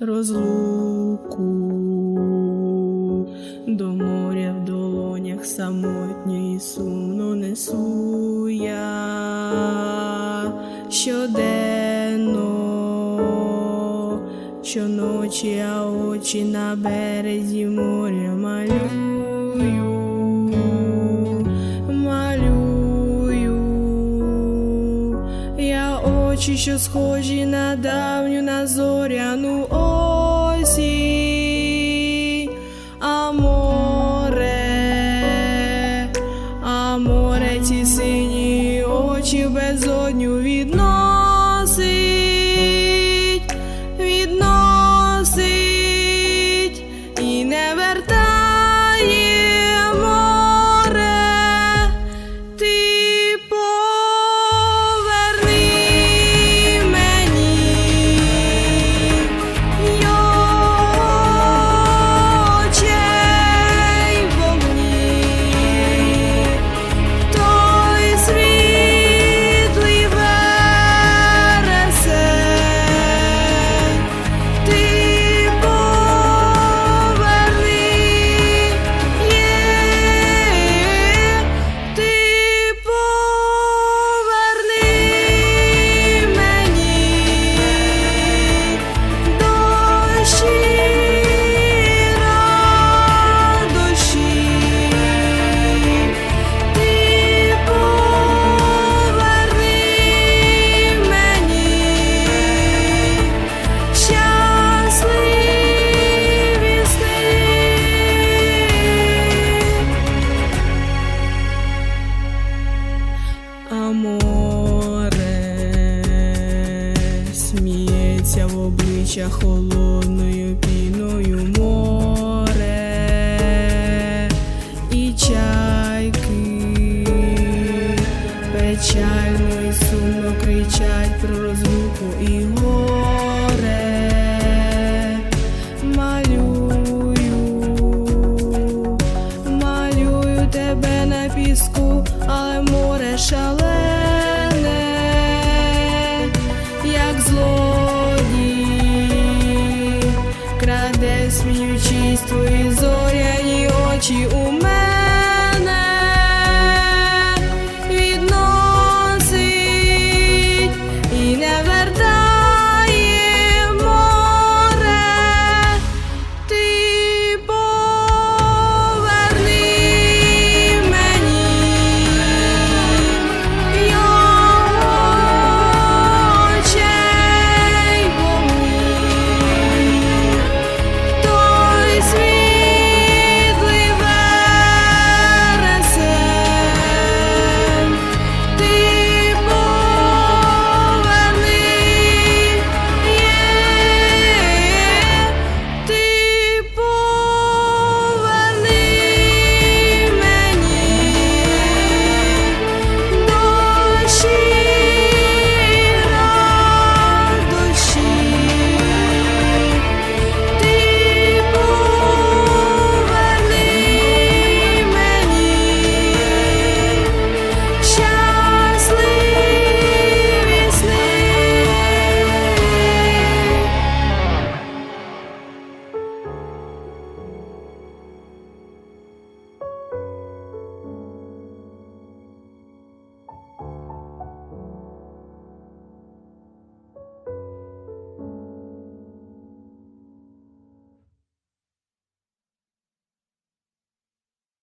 розлуку, до моря в долонях самотньо і сумно несу я щоденно, щоночі я очі на березі моря малюю, малюю. Я очі, що схожі на давню на зоряну осінь, сміється в обличчя холодною піною море і чайки печально і сумно кричать про розлуку і горе. Малюю, малюю тебе на піску, але море шалене, твої зоряні очі у